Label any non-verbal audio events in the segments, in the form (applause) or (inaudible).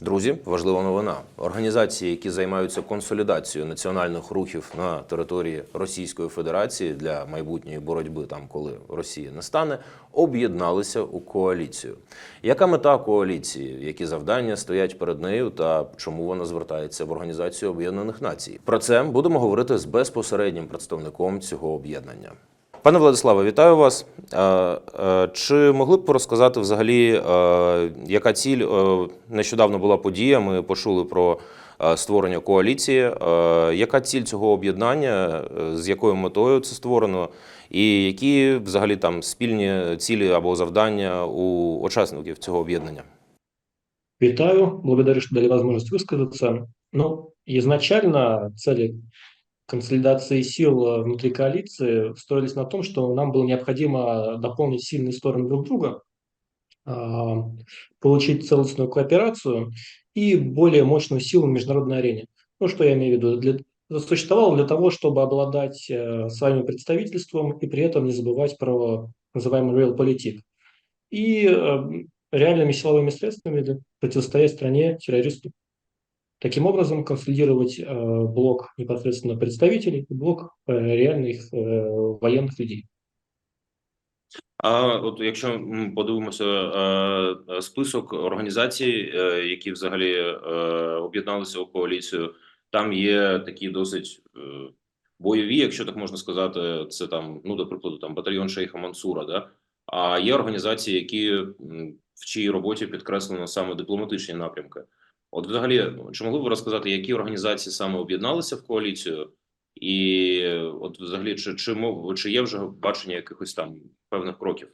Друзі, важлива новина. Організації, які займаються консолідацією національних рухів на території Російської Федерації для майбутньої боротьби, там коли Росія не стане, об'єдналися у коаліцію. Яка мета коаліції? Які завдання стоять перед нею, та чому вона звертається в Організацію Об'єднаних Націй? Про це будемо говорити з безпосереднім представником цього об'єднання. Пане Владиславе, вітаю вас. Е, е, Чи могли б розказати взагалі, е, яка ціль нещодавно була подія? Ми почули про створення коаліції. Яка ціль цього об'єднання? З якою метою це створено? І які взагалі там спільні цілі або завдання у учасників цього об'єднання? Витаю, благодарю, что дали возможность высказаться. Ну, изначально цели консолидации сил э, внутри коалиции строились на том, что нам было необходимо дополнить сильные стороны друг друга, а, получить целостную кооперацию и более мощную силу в международной арене. Ну, что я имею в виду? Для, существовало для того, чтобы обладать э, своим представительством и при этом не забывать про называемый realpolitik. И э, реальными силовыми средствами противостоять стране террористу. Таким образом, консолидировать э, блок непосредственно представителей и блок э, реальных э, военных людей. А от якщо м, подивимося е, е, список організацій, е, які взагалі е, об'єдналися у коаліцію, там є такі досить е, бойові, якщо так можна сказати, це там, ну, до прикладу, там батальйон Шейха Мансура, да? А є організації, які м, в чиїй роботі підкреслено саме дипломатичні напрямки. От, взагалі, чи могли б ви розказати, які організації саме об'єдналися в коаліцію? І е, от взагалі, чи, чи, мов- чи є вже бачення якихось там певних кроків?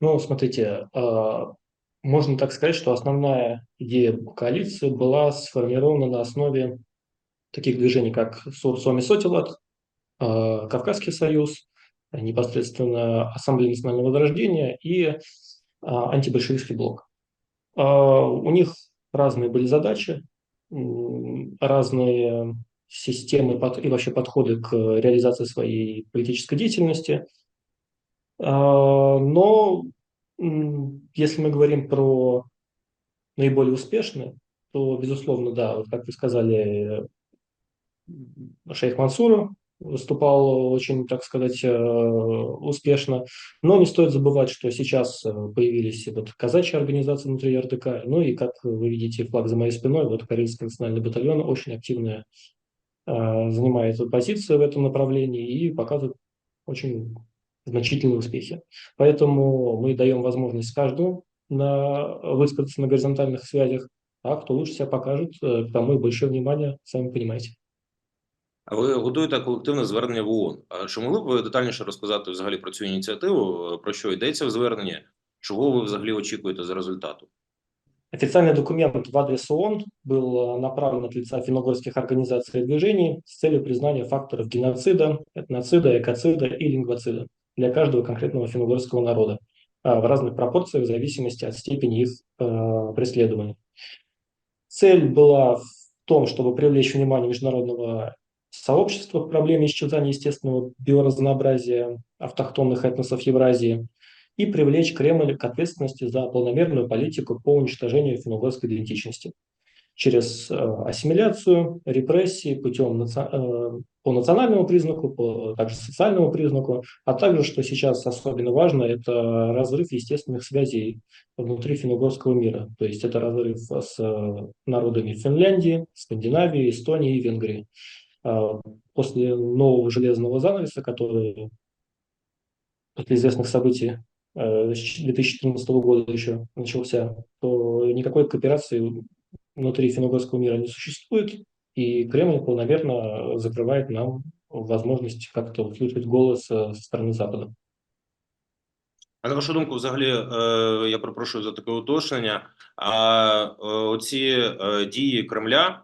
Ну, смотрите, э, можно так сказать, что основная идея коалиции была сформирована на основе таких движений, как Сурсоми Сотилат, э, Кавказский союз, э, непосредственно Ассамблея национального возрождения и э, антибольшевистский блок. А, У них разные были задачи, разные системы и вообще подходы к реализации своей политической деятельности. А, Но если мы говорим про наиболее успешные, то, безусловно, да, вот как вы сказали, э, шейх Мансур выступал очень, так сказать, э, успешно. Но не стоит забывать, что сейчас э, появились вот казачьи организации внутри РДК. Ну и, как вы видите, флаг за моей спиной, вот Карельский национальный батальон очень активно э, занимает позицию в этом направлении и показывает очень значительные успехи. Поэтому мы даем возможность каждому на, высказаться на горизонтальных связях, а кто лучше себя покажет, к тому и большое внимание, сами понимаете. А ви готуєте колективне звернення в ООН. А чи могли б ви детальніше розказати взагалі про цю ініціативу? е, Про що йдеться в зверненні? Чого ви взагалі очікуєте за результату? Официальный документ в адрес ООН был э, направлен от лица финно-угорских организаций и движений с целью признания факторов геноцида, этноцида, экоцида и лингвоцида для каждого конкретного финно-угорского народа а, в разных пропорциях в зависимости от степени их э, преследования. Цель была в том, чтобы привлечь внимание международного сообщества к проблеме исчезания естественного биоразнообразия автохтонных этносов Евразии и привлечь Кремль к ответственности за планомерную политику по уничтожению финно-угорской идентичности через э, ассимиляцию, репрессии путем наци- э, по национальному признаку, по также социальному признаку, а также, что сейчас особенно важно, это разрыв естественных связей внутри финно-угорского мира. То есть это разрыв с народами Финляндии, Скандинавии, Эстонии и Венгрии. А, После нового железного занавеса, который после известных событий э, с 2014 года еще начался, то никакой кооперации внутри финно-угорского мира не существует, и Кремль планомерно закрывает нам возможность как-то услышать голос э, со стороны Запада. А на вашу думку, взагалі, е, я перепрошую за таке уточнення. А е, оці е, дії Кремля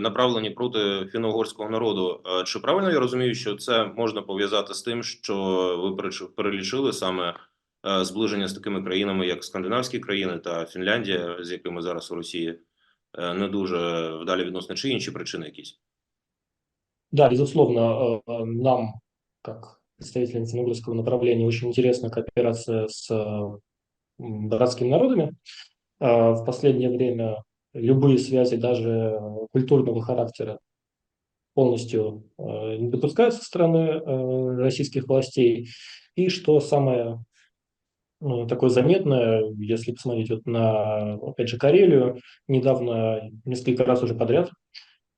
направлені проти фінно-угорського народу. Чи правильно я розумію, що це можна пов'язати з тим, що ви перелічили саме зближення з такими країнами, як скандинавські країни та Фінляндія, з якими зараз у Росії не дуже вдалі відносини, чи інші причини якісь? Да, безусловно, нам, как представителям финно-угорского направления, очень интересна кооперация с братскими народами. А В последнее время любые связи, даже культурного характера, полностью э, не допускаются со стороны э, российских властей. И что самое ну, такое заметное, если посмотреть вот на, опять же, Карелию, недавно, несколько раз уже подряд,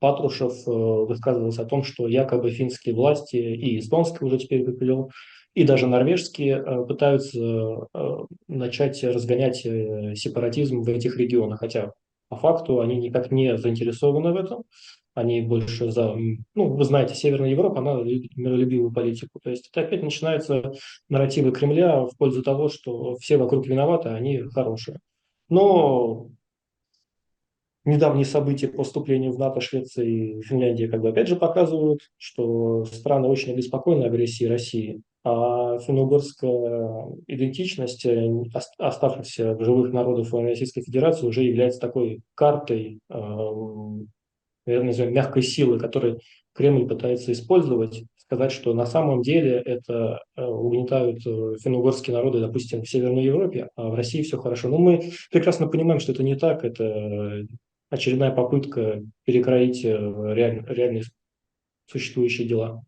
Патрушев э, высказывался о том, что якобы финские власти и эстонские уже теперь выпилил, и даже норвежские э, пытаются э, начать разгонять сепаратизм в этих регионах, хотя по факту они никак не заинтересованы в этом, они больше за, ну, вы знаете, Северная Европа, она миролюбивую политику, то есть это опять начинаются нарративы Кремля в пользу того, что все вокруг виноваты, а они хорошие. Но Недавние события по вступлению в НАТО Швеции и Финляндии как бы опять же показывают, что страны очень обеспокоены агрессией России, а финно-угорская идентичность э, ост- оставшихся в живых народов Российской Федерации уже является такой картой, эм, наверное, назовем, мягкой силы, которую Кремль пытается использовать, сказать, что на самом деле это э, угнетают э, финно-угорские народы, допустим, в Северной Европе, а в России все хорошо. Но мы прекрасно понимаем, что это не так, это очередная попытка перекроить э, реаль- реальные существующие дела.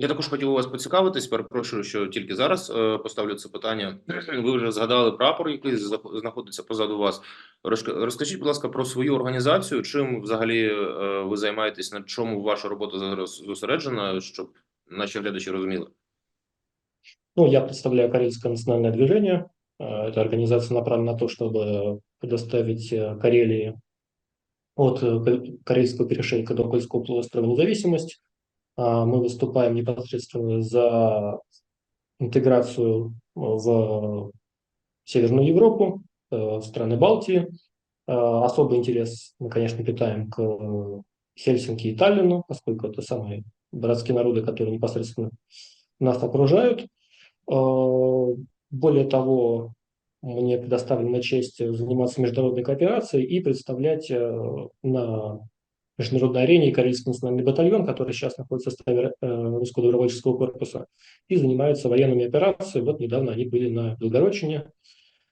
Я також хотів у вас поцікавитись. Перепрошую, що тільки зараз е, поставлю це питання. Ви вже згадали прапор, який зах- знаходиться позаду вас. Розк- Розкажіть, будь ласка, про свою організацію. Чим взагалі е, ви займаєтесь, на чому ваша робота зараз зосереджена, щоб наші глядачі розуміли? Ну, я представляю Карельское национальное движение. Э, Эта организация направлена на то, чтобы предоставить э, Карелии от э, Ка- Карельского перешейка до Кольского полуострова независимость. А Мы выступаем непосредственно за интеграцию в Северную Европу, в страны Балтии. Особый интерес мы, конечно, питаем к Хельсинки и Таллину, поскольку это самые братские народы, которые непосредственно нас окружают. Более того, мне предоставлена честь заниматься международной кооперацией и представлять э, на международной арене Карельский национальный батальон, который сейчас находится в составе э, русского добровольческого корпуса, и занимается военными операциями. Вот недавно они были на Белгородчине,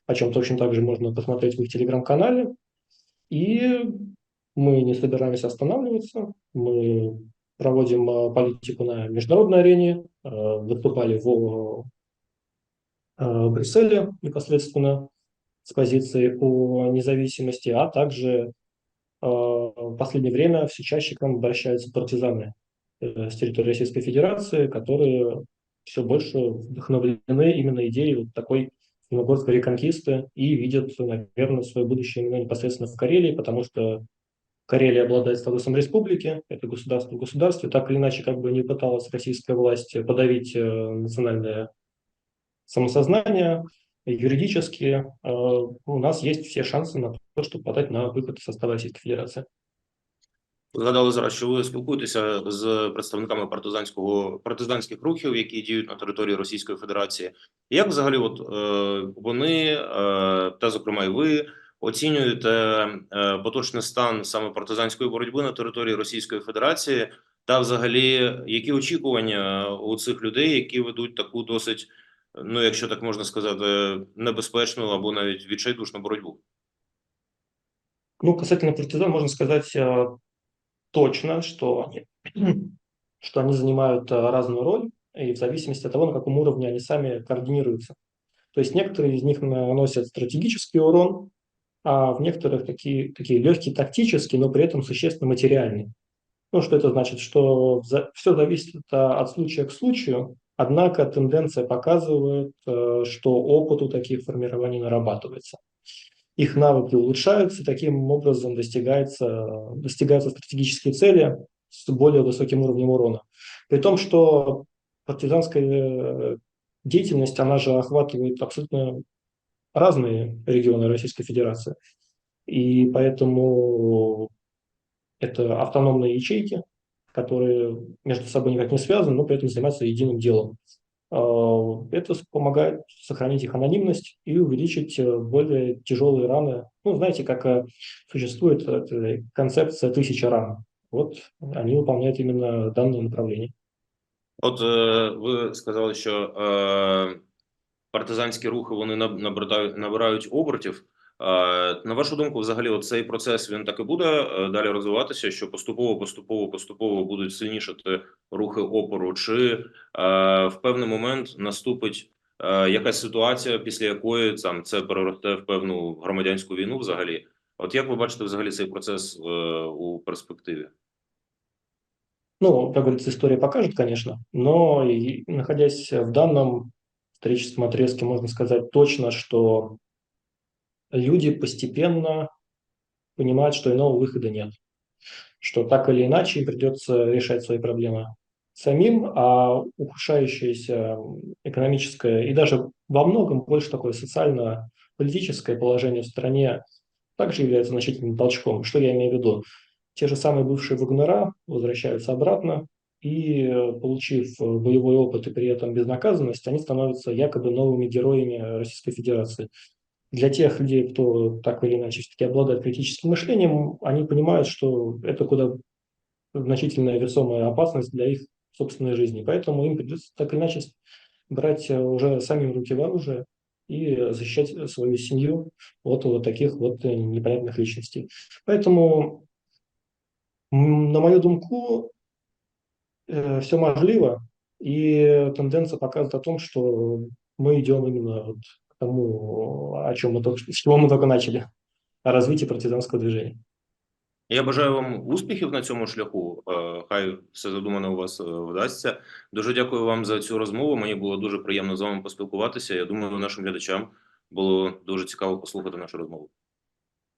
о чем точно так же можно посмотреть в их телеграм-канале. И мы не собираемся останавливаться. Мы проводим э, политику на международной арене, выступали в э, Брюсселе непосредственно с позиции о независимости, а также э, в последнее время все чаще к нам обращаются партизаны э, с территории Российской Федерации, которые все больше вдохновлены именно идеей вот такой финно-угорской реконкисты и видят, наверное, свое будущее именно непосредственно в Карелии, потому что Карелия обладает статусом республики, это государство в государстве, так или иначе, как бы не пыталась российская власть подавить национальное самосознание, юридически э, у нас есть все шансы на то, чтобы подать на выход из состава Российской Федерации. Ви Згадали зараз, що ви спілкуєтеся з представниками партизанського партизанських рухів, які діють на території Російської Федерації. Як взагалі, от е, вони е, та зокрема і ви оцінюєте е, поточний стан саме партизанської боротьби на території Російської Федерації, та взагалі які очікування у цих людей, які ведуть таку досить, ну якщо так можна сказати, небезпечну або навіть відчайдушну боротьбу? Ну, касательно партизан, можно сказать э, точно, что, (clears throat) что они занимают э, разную роль, и в зависимости от того, на каком уровне они сами координируются. То есть некоторые из них наносят стратегический урон, а в некоторых такие, такие легкие тактические, но при этом существенно материальные. Ну, что это значит? Что все зависит э, от случая к случаю, однако тенденция показывает, э, что опыт у таких формирований нарабатывается. Их навыки улучшаются, таким образом достигается, достигаются стратегические цели с более высоким уровнем урона. При том, что партизанская э, деятельность, она же охватывает абсолютно разные регионы Российской Федерации. И поэтому это автономные ячейки, которые между собой никак не связаны, но при этом занимаются единым делом. А, Это помогает сохранить их анонимность и увеличить э, более тяжелые раны. Ну, знаете, как э, существует эта концепция тысяча ран. Вот они выполняют именно данное направление. От е, ви сказали, що е, партизанські рухи вони наб- набирають, набирають обертів. На вашу думку, взагалі, цей процес він так і буде е, далі розвиватися, що поступово, поступово, поступово будуть сильнішати рухи опору, чи е, в певний момент наступить е, якась ситуація, після якої там це переросте в певну громадянську війну взагалі? От як ви бачите взагалі цей процес е, у перспективі? Ну, как говорится, история покажет, конечно, но и находясь в данном историческом отрезке, можно сказать точно, что люди постепенно понимают, что иного выхода нет, что так или иначе им придется решать свои проблемы самим, а ухудшающееся экономическое и даже во многом больше такое социально-политическое положение в стране также является значительным толчком. Что я имею в виду? Те же самые бывшие вагнера возвращаются обратно, и, получив боевой опыт и при этом безнаказанность, они становятся якобы новыми героями Российской Федерации. Для тех людей, кто так или иначе все-таки обладает критическим мышлением, они понимают, что это куда значительная весомая опасность для их собственной жизни. Поэтому им придется так или иначе брать э, уже сами в руки в оружие и защищать свою семью от вот таких вот э, непонятных личностей. Поэтому, на мою думку, все можливо, и тенденция показывает о том, что мы идем именно вот тому, о чем мы только, с чего мы только начали, о развитии партизанского движения. Я бажаю вам успіхів на цьому шляху. Е, Хай все задумане у вас е, вдасться. Дуже дякую вам за цю розмову. Мені було дуже приємно з вами поспілкуватися. Я думаю, нашим глядачам було дуже цікаво послухати нашу розмову.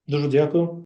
Дуже дякую.